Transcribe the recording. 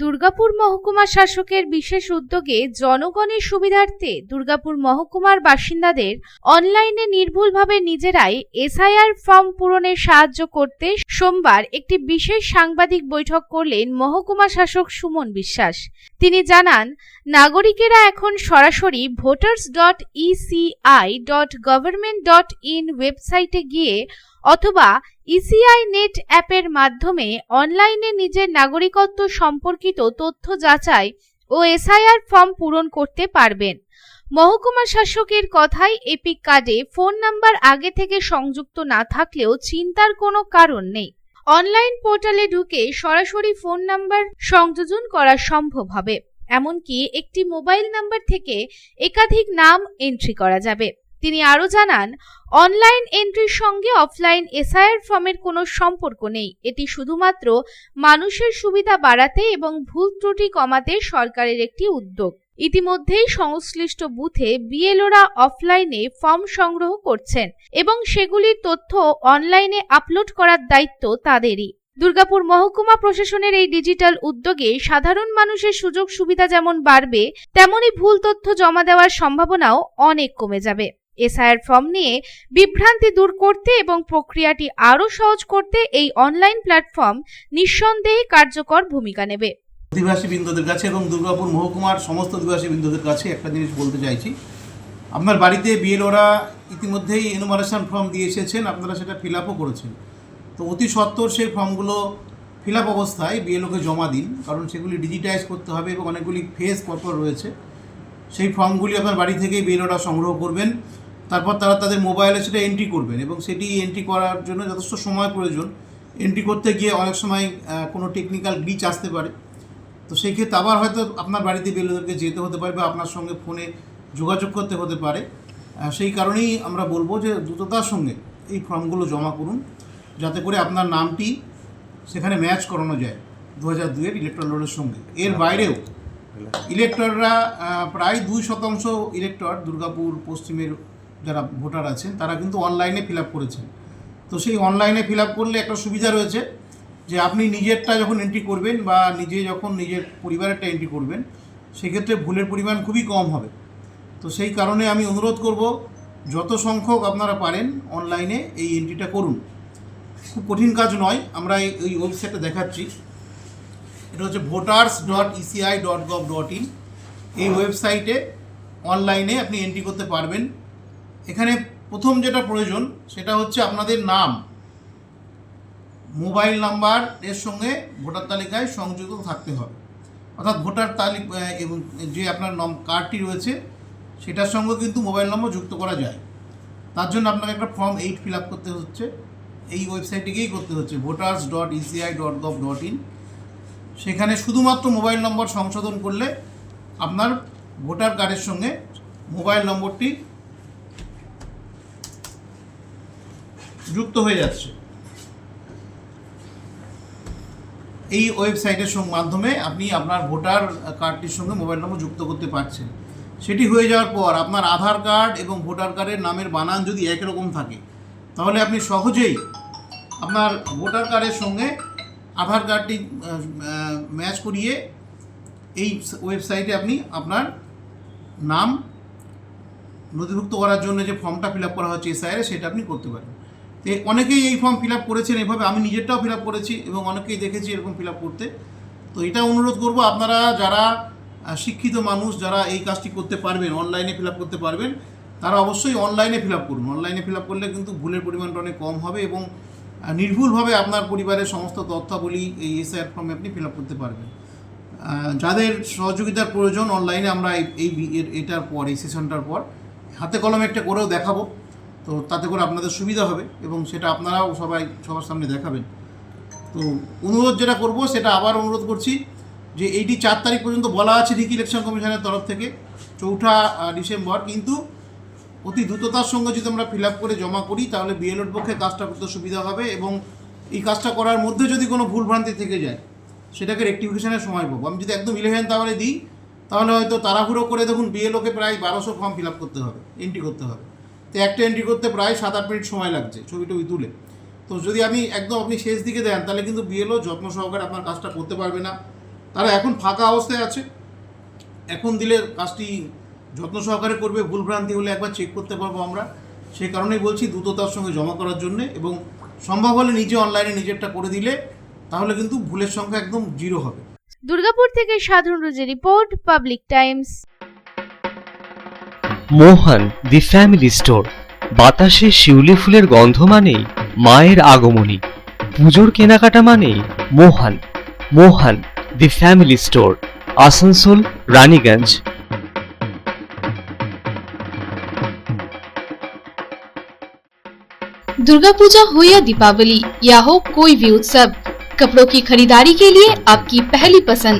দুর্গাপুর মহকুমা শাসকের বিশেষ উদ্যোগে জনগণের সুবিধার্থে দুর্গাপুর মহকুমার বাসিন্দাদের অনলাইনে নির্ভুলভাবে নিজেরাই এসআইআর ফর্ম পূরণে সাহায্য করতে সোমবার একটি বিশেষ সাংবাদিক বৈঠক করলেন মহকুমা শাসক সুমন বিশ্বাস। তিনি জানান, নাগরিকেরা এখন সরাসরি voters dot ECI dot government dot in ওয়েবসাইটে গিয়ে অথবা ইসিআই নেট অ্যাপের মাধ্যমে অনলাইনে নিজের নাগরিকত্ব সম্পর্কিত তথ্য যাচাই ও এসআইআর ফর্ম পূরণ করতে পারবেন। মহকুমা শাসকের কথায় এপিক কার্ডে ফোন নাম্বার আগে থেকে সংযুক্ত না থাকলেও চিন্তার কোনো কারণ নেই। অনলাইন পোর্টালে ঢুকে সরাসরি ফোন নাম্বার সংযোজন করা সম্ভব হবে। এমনকি একটি মোবাইল নাম্বার থেকে একাধিক নাম এন্ট্রি করা যাবে। তিনি আরও জানান, অনলাইন এন্ট্রির সঙ্গে অফলাইন এসআইআর ফর্মের কোনো সম্পর্ক নেই। এটি শুধুমাত্র মানুষের সুবিধা বাড়াতে এবং ভুল ত্রুটি কমাতে সরকারের একটি উদ্যোগ। ইতিমধ্যেই সংশ্লিষ্ট বুথে বিএলওরা অফলাইনে ফর্ম সংগ্রহ করছেন এবং সেগুলির তথ্য অনলাইনে আপলোড করার দায়িত্ব তাদেরই। দুর্গাপুর মহকুমা প্রশাসনের এই ডিজিটাল উদ্যোগে সাধারণ মানুষের সুযোগ সুবিধা যেমন বাড়বে, তেমনি ভুল তথ্য জমা দেওয়ার সম্ভাবনাও অনেক কমে যাবে। এসআইআর ফর্ম নিয়ে বিভ্রান্তি দূর করতে এবং প্রক্রিয়াটি আরও সহজ করতে এই অনলাইন প্ল্যাটফর্ম নিঃসন্দেহে কার্যকর ভূমিকা নেবে। অধিবাসী বৃন্দদের কাছে এবং দুর্গাপুর মহকুমার সমস্ত অধিবাসী বৃন্দদের কাছে একটা জিনিস বলতে চাইছি। আপনার বাড়িতে বিএলওরা ইতিমধ্যেই এনুমারেশন ফর্ম দিয়ে এসেছেন, আপনারা সেটা ফিল আপও করেছেন। তো অতি সত্বর সেই ফর্মগুলো ফিল আপ অবস্থায় বিএলওকে জমা দিন, কারণ সেগুলি ডিজিটাইজ করতে হবে এবং অনেকগুলি ফেস পরপর রয়েছে। সেই ফর্মগুলি আপনার বাড়ি থেকেই বিএলওরা সংগ্রহ করবেন। তারপর তারা তাদের মোবাইলে সেটা এন্ট্রি করবেন এবং সেটি এন্ট্রি করার জন্য যথেষ্ট সময় প্রয়োজন। এন্ট্রি করতে গিয়ে অনেক সময় কোনো টেকনিক্যাল গ্লিচ আসতে পারে। তো সেই ক্ষেত্রে আবার হয়তো আপনার বাড়িতে বেলুদেরকে যেতে হতে পারে বা আপনার সঙ্গে ফোনে যোগাযোগ করতে হতে পারে। সেই কারণেই আমরা বলব যে দ্রুততার সঙ্গে এই ফর্মগুলো জমা করুন, যাতে করে আপনার নামটি সেখানে ম্যাচ করানো যায় দু হাজার দুয়ের ইলেকট্রাল রোডের সঙ্গে। এর বাইরেও ইলেক্টররা প্রায় দুই শতাংশ ইলেক্টর দুর্গাপুর, পশ্চিমের যারা ভোটার আছেন, তারা কিন্তু অনলাইনে ফিল আপ করেছেন। তো সেই অনলাইনে ফিল আপ করলে একটা সুবিধা রয়েছে যে আপনি নিজেরটা যখন এন্ট্রি করবেন বা নিজে যখন নিজের পরিবারেরটা এন্ট্রি করবেন, সেক্ষেত্রে ভুলের পরিমাণ খুবই কম হবে। তো সেই কারণে আমি অনুরোধ করব, যত সংখ্যক আপনারা পারেন অনলাইনে এই এন্ট্রিটা করুন। খুব কঠিন কাজ নয়, আমরা এই ওয়েবসাইটটা দেখাচ্ছি। এটা হচ্ছে voters dot ECI dot gov dot in এই ওয়েবসাইটে অনলাইনে আপনি এন্ট্রি করতে পারবেন। এখানে প্রথম যেটা প্রয়োজন, সেটা হচ্ছে আপনাদের নাম। মোবাইল নাম্বার এর সঙ্গে ভোটার তালিকায় সংযুক্ত থাকতে হবে। অর্থাৎ ভোটার তালিকা এবং যে আপনার নম, কার্ডটি রয়েছে, সেটার সঙ্গে কিন্তু মোবাইল নম্বর যুক্ত করা যায়। তার জন্য আপনাকে একটা ফর্ম এইট ফিল আপ করতে হচ্ছে। এই ওয়েবসাইটে গিয়েই করতে হচ্ছে voters dot ECI dot gov dot in সেখানে শুধুমাত্র মোবাইল নম্বর সংশোধন করলে আপনার ভোটার কার্ডের সঙ্গে মোবাইল নম্বরটি হয়ে যাচ্ছে। এই ওয়েবসাইটের মাধ্যমে আপনি আপনার ভোটার কার্ডটির সঙ্গে মোবাইল নম্বর যুক্ত করতে পারছেন। সেটি হয়ে যাওয়ার পর আপনার আধার কার্ড এবং ভোটার কার্ডের নামের বানান যদি একই রকম থাকে, তাহলে আপনি সহজেই আপনার ভোটার কার্ডের সঙ্গে আধার কার্ডটি ম্যাচ করিয়ে এই ওয়েবসাইটে আপনি আপনার নাম নথিভুক্ত করার জন্য যে ফর্মটা ফিল আপ করা হচ্ছে এসআইআর সেটা আপনি করতে পারেন। তো অনেকেই এই ফর্ম ফিল আপ করেছেন, এভাবে আমি নিজেরটাও ফিল আপ করেছি এবং অনেকেই দেখেছি এরকম ফিল আপ করতে। তো এটা অনুরোধ করব, আপনারা যারা শিক্ষিত মানুষ, যারা এই কাজটি করতে পারবেন অনলাইনে ফিল আপ করতে পারবেন, তারা অবশ্যই অনলাইনে ফিল আপ করুন। অনলাইনে ফিল আপ করলে কিন্তু ভুলের পরিমাণটা অনেক কম হবে এবং নির্ভুলভাবে আপনার পরিবারের সমস্ত তথ্যাবলী এই এসআইআর ফর্মে আপনি ফিল আপ করতে পারবেন। যাদের সহযোগিতার প্রয়োজন অনলাইনে আমরা এই এটার পর, এই সেশনটার পর, হাতে কলমে একটা করেও দেখাবো। তো তাতে করে আপনাদের সুবিধা হবে এবং সেটা আপনারাও সবাই সবার সামনে দেখাবেন। তো অনুরোধ যেটা করব, সেটা আবার অনুরোধ করছি যে এইটি চার তারিখ পর্যন্ত বলা আছে ঠিক ইলেকশন কমিশনের তরফ থেকে, চৌঠা ডিসেম্বর, কিন্তু অতি দ্রুততার সঙ্গে যদি আমরা ফিল আপ করে জমা করি, তাহলে বিএলওর পক্ষে কাজটা করতে সুবিধা হবে এবং এই কাজটা করার মধ্যে যদি কোনো ভুলভ্রান্তি থেকে যায়, সেটাকে রেক্টিফিকেশনের সময় পাবো। আমি যদি একদম ইলেভেন তাহলে দিই, তাহলে হয়তো তাড়াহুড়ো করে দেখুন বিএলওকে প্রায় বারোশো ফর্ম ফিল আপ করতে হবে, এন্ট্রি করতে হবে। তো একটা এন্ট্রি করতে প্রায় সাত আট মিনিট সময় লাগছে ছবি টবি তুলে। তো যদি আমি একদম আপনি শেষ দিকে দেন, তাহলে কিন্তু বিএলও যত্ন সহকারে আপনার কাজটা করতে পারবে না। তারা এখন ফাঁকা অবস্থায় আছে। এখন দিলে কাজটি যত্ন সহকারে করবে। ভুলভ্রান্তি হলে একবার চেক করতে পারব আমরা। সেই কারণেই বলছি দ্রুততার সঙ্গে জমা করার জন্যে এবং সম্ভব হলে নিজে অনলাইনে নিজেরটা করে দিলে তাহলে কিন্তু ভুলের সংখ্যা একদম জিরো হবে। দুর্গাপুর থেকে সাধারণ রোজের report public times Mohan the family store বাতাসে শিউলি ফুলের গন্ধ মানেই মায়ের আগমনী পুজোর কেনাকাটা মানেই Mohan Mohan the family store Asansol Raniganj Durga Puja हो या दीपावली या हो कोई भी उत्सव कपड़ों की खरीदारी के लिए आपकी पहली पसंद